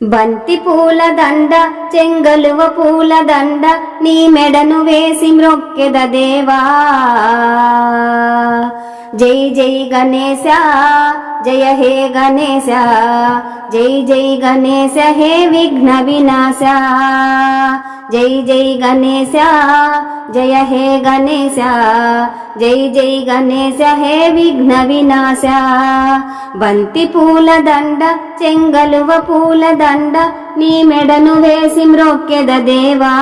బంతి పూల దండ చెంగలువ పూల దండ నీ మెడను వేసి మ్రొక్కెద దేవా. జై జై గణేశ జయ హే గణేశ జై జై గణేశ హే విఘ్న వినాశ. జై జై గణేశ జయ హే గణేశ జై జై గణేశ హే విఘ్న వినాశ. బంతి పూల దండ చెంగలువ పూల దండ నీ మెడను వేసి మ్రొక్కెద దేవా?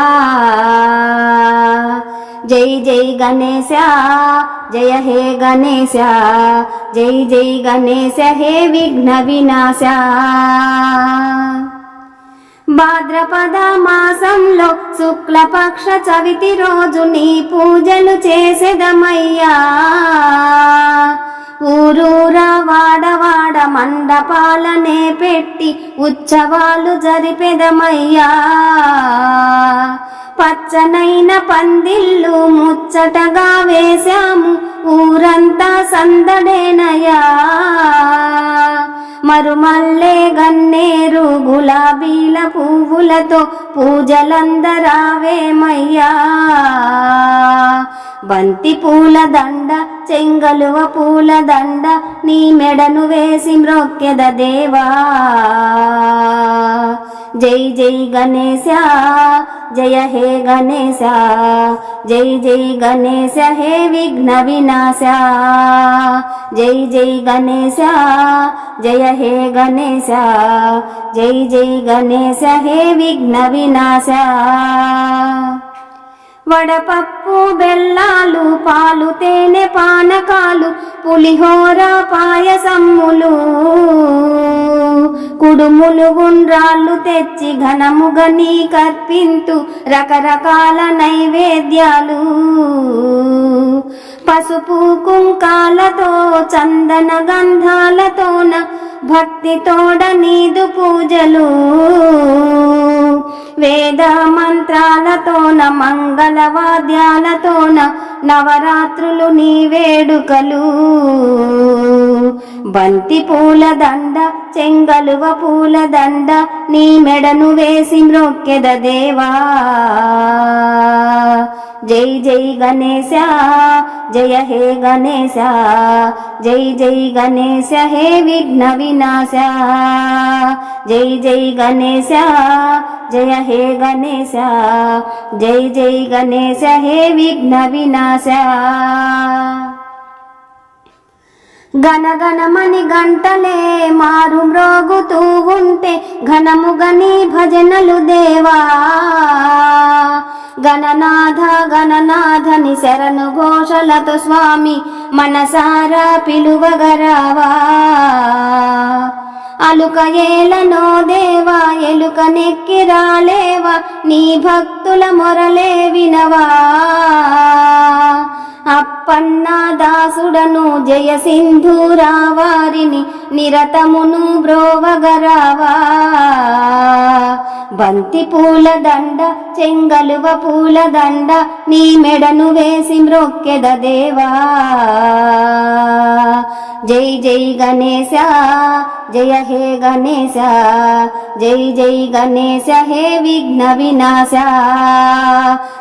జై జై గణేశ జయ హే గణేశ జై జై గణేశ హే విఘ్న వినాశ. భాద్రపద మాసంలో శుక్లపక్ష చవితి రోజు నీ పూజలు చేసేదమయ్యా. ఊరూరా వాడవాడ మండపాలనే పెట్టి ఉత్సవాలు జరిపెదమయ్యా. పచ్చనైన పందిళ్ళు ముచ్చటగా వేశాము ఊరంతా సందడేనయా మరుమల్లే గన్నేరు గులాబీల పువ్వులతో పూజలందరావేమయ్యా. బంతి పూల దండ చెంగలువ పూల దండ నీ మెడను వేసి మ్రొక్కెద దేవా. జై జై గణేశ జయ హే గణేశ. జై జై గణేశ హే విఘ్న వినాశ. జై జై గణేశ జయ హే గణేశ. జై జై గణేశ హే విఘ్న వినాశ. వడపప్పు బెల్లాలు పాలు తేనె పానకాలు పులిహోర పాయసమ్ములు కుడుములు గుండ్రాళ్ళు తెచ్చి ఘనముగా నీ కర్పింతు రకరకాల నైవేద్యాలు. పసుపు కుంకాలతో చందన గంధాలతోన భక్తితోడ నీదు పూజలు. వేద మంత్రాలతోన మంగళవాద్యాలతోన నవరాత్రులు నీ వేడుకలు. బంతి పూల దండ చెంగలువ పూల దండ నీ మెడను వేసి మ్రొక్కెద దేవా. జై జై గణేశ జయ హే గణేశ జై జై గణేశ హే విఘ్న వినాశ. జై జై గణేశ జయ హే గణేశ జై జై గణేశ హే విఘ్న వినాశ. గనగనమని గంటలే మారు మ్రోగుతూ ఉంటే ఘనముగని భజనలు దేవా. గణనాథ గణనాథని శరణు ఘోషలతో స్వామి మనసారా పిలువగరావా. అలుక ఏలనో దేవా ఎలుక నెక్కిరాలేవా నీ భక్తుల మొరలే వినవా. అప్పన్న దాసుడను జయ సింధూరా వారిని నిరతమును బ్రోవగరావా. బంతి పూల దండ చెంగలువ పూల దండ నీ మెడను వేసి మ్రొక్కెద దేవా. జై జై గణేశ జయ హే గణేశ జై జై గణేశ హే విఘ్న వినాశ.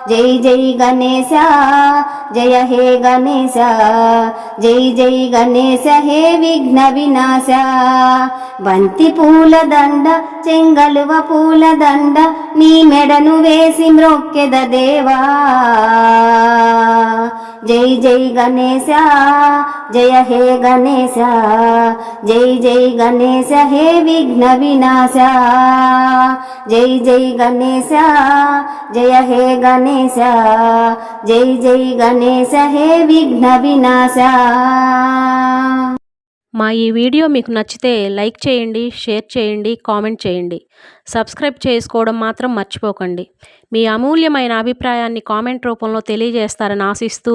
జై జై గణేశ జయ హే గణేశ జై జై గణేశ హే విఘ్న వినాశ. బంతి పూల దండ చెంగలువ పూల దండ నీ మెడను వేసి మ్రొక్కెద దేవా. జై జై గణేశ జయ హే గణేశ జై జై గణేశ. గణేశ హే విఘ్న వినాశ. జై జై గణేశ జయ హే గణేశ. జై జై గణేశ హే విఘ్న వినాశ. మా ఈ వీడియో మీకు నచ్చితే లైక్ చేయండి షేర్ చేయండి కామెంట్ చేయండి. సబ్స్క్రైబ్ చేసుకోవడం మాత్రం మర్చిపోకండి. మీ అమూల్యమైన అభిప్రాయాన్ని కామెంట్ రూపంలో తెలియజేస్తారని ఆశిస్తూ